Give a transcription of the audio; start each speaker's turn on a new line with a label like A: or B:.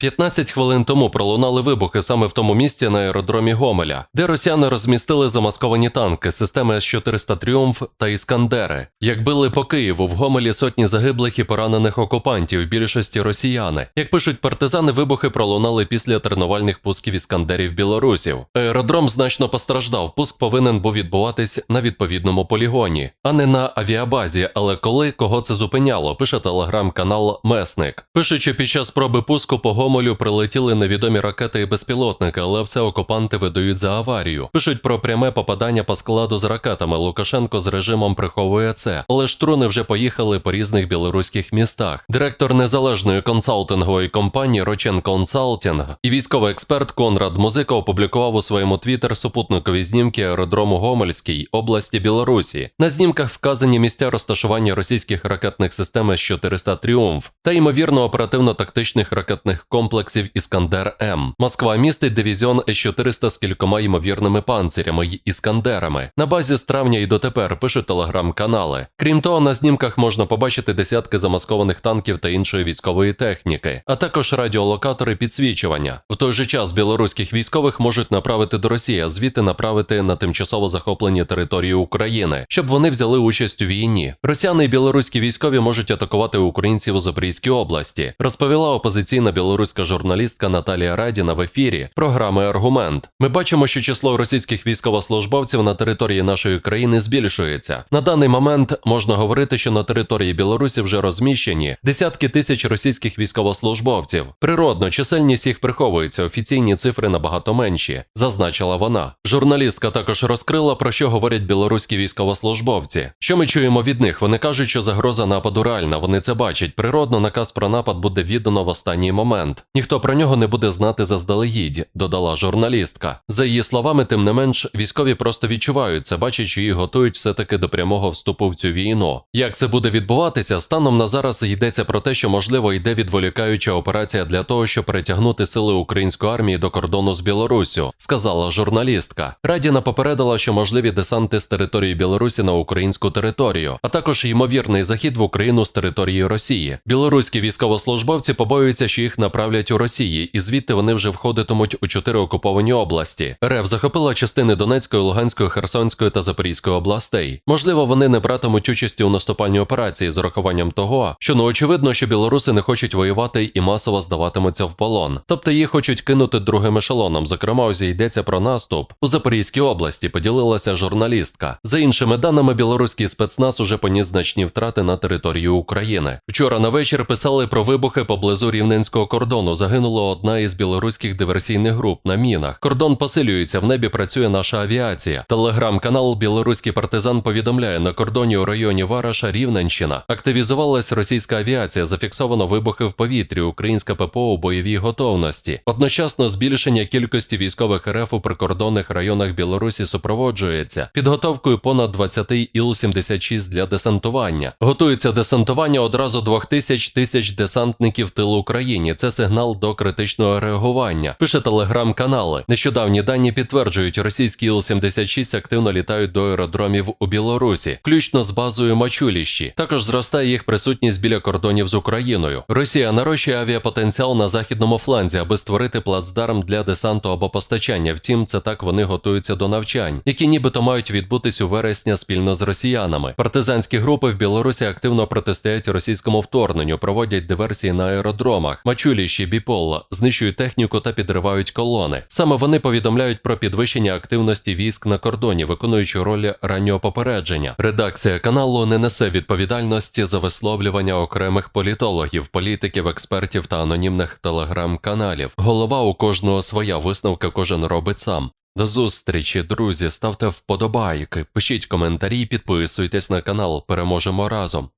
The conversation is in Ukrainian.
A: 15 хвилин тому пролунали вибухи саме в тому місці на аеродромі Гомеля, де росіяни розмістили замасковані танки, системи С-400 Тріумф та Іскандери. Як били по Києву, в Гомелі сотні загиблих і поранених окупантів, більшості росіяни. Як пишуть партизани, вибухи пролунали після тренувальних пусків іскандерів білорусів. Аеродром значно постраждав. Пуск повинен був відбуватись на відповідному полігоні, а не на авіабазі. Але коли кого це зупиняло, пише телеграм-канал Месник. Пишуть, що під час спроби пуску по Гомелю прилетіли невідомі ракети і безпілотники, але все окупанти видають за аварію. Пишуть про пряме попадання по складу з ракетами. Лукашенко з режимом приховує це, але штруни вже поїхали по різних білоруських містах. Директор незалежної консалтингової компанії Рочен Консалтінг і військовий експерт Конрад Музика опублікував у своєму твіттер супутникові знімки аеродрому Гомельській області Білорусі. На знімках вказані місця розташування російських ракетних систем С-400 Тріумф та ймовірно оперативно-тактичних ракетних комплексів Іскандер М. Москва містить дивізіон С-400 з кількома ймовірними панцирями й іскандерами. На базі з травня і дотепер пишуть телеграм-канали. Крім того, на знімках можна побачити десятки замаскованих танків та іншої військової техніки, а також радіолокатори підсвічування. В той же час білоруських військових можуть направити до Росії, а звідти направити на тимчасово захоплені території України, щоб вони взяли участь у війні. Росіяни і білоруські військові можуть атакувати українців у Запорізькій області, розповіла опозиційна білоруська журналістка Наталія Радіна в ефірі програми Аргумент. Ми бачимо, що число російських військовослужбовців на території нашої країни збільшується. На даний момент можна говорити, що на території Білорусі вже розміщені десятки тисяч російських військовослужбовців. Природно, чисельність їх приховується, офіційні цифри набагато менші, зазначила вона. Журналістка також розкрила про що говорять білоруські військовослужбовці. Що ми чуємо від них? Вони кажуть, що загроза нападу реальна. Вони це бачать. Природно, наказ про напад буде віддано в останній момент. Ніхто про нього не буде знати заздалегідь, додала журналістка. За її словами, тим не менш, військові просто відчувають це, що їх готують все-таки до прямого вступу в цю війну. Як це буде відбуватися? Станом на зараз йдеться про те, що можливо йде відволікаюча операція для того, щоб перетягнути сили української армії до кордону з Білоруссю, сказала журналістка. Радіна попередила, що можливі десанти з території Білорусі на українську територію, а також ймовірний захід в Україну з території Росії. Білоруські військовослужбовці побоюються, що їх направлять у Росії, і звідти вони вже входитимуть у чотири окуповані області. РФ захопила частини Донецької, Луганської, Херсонської та Запорізької областей. Можливо, вони не братимуть участі у наступальній операції з урахуванням того, що ну очевидно, що білоруси не хочуть воювати і масово здаватимуться в полон. Тобто їх хочуть кинути другим ешелоном. Зокрема, ось йдеться про наступ у Запорізькій області. Поділилася журналістка. За іншими даними, білоруський спецназ уже поніс значні втрати на територію України. Вчора на вечір писали про вибухи поблизу рівненського кордону. Загинула одна із білоруських диверсійних груп на мінах. Кордон посилюється. В небі працює наша авіація. Телеграм-канал Білоруський партизан повідомляє на кордоні у районі Вараша Рівненщина. Активізувалась російська авіація. Зафіксовано вибухи в повітрі. Українська ППО у бойовій готовності. Одночасно збільшення кількості військових РФ у прикордонних районах Білорусі супроводжується підготовкою понад 20 Іл-76 для десантування. Готується десантування одразу двох тисяч тисяч десантників тилу Україні. Це сигнал до критичного реагування. Пише телеграм-канали. Нещодавні дані підтверджують, російські Іл-76 активно літають до аеродромів у Білорусі, включно з базою Мачуліщі. Також зростає їх присутність біля кордонів з Україною. Росія нарощує авіапотенціал на західному фланзі, аби створити плацдарм для десанту або постачання. Втім, це так вони готуються до навчань, які нібито мають відбутись у вересня спільно з росіянами. Партизанські групи в Білорусі активно протистоять російському вторгненню, проводять диверсії на аеродромах, Мачуліщі, Біпола, знищують техніку та підривають колони. Саме вони повідомляють про підвищення активності військ на кордоні, виконуючи роль раннього попередження. Редакція каналу не несе відповідальності за висловлювання окремих політологів, політиків, експертів та анонімних телеграм-каналів. Голова у кожного своя висновка кожен робить сам. До зустрічі, друзі, ставте вподобайки, пишіть коментарі, підписуйтесь на канал. Переможемо разом.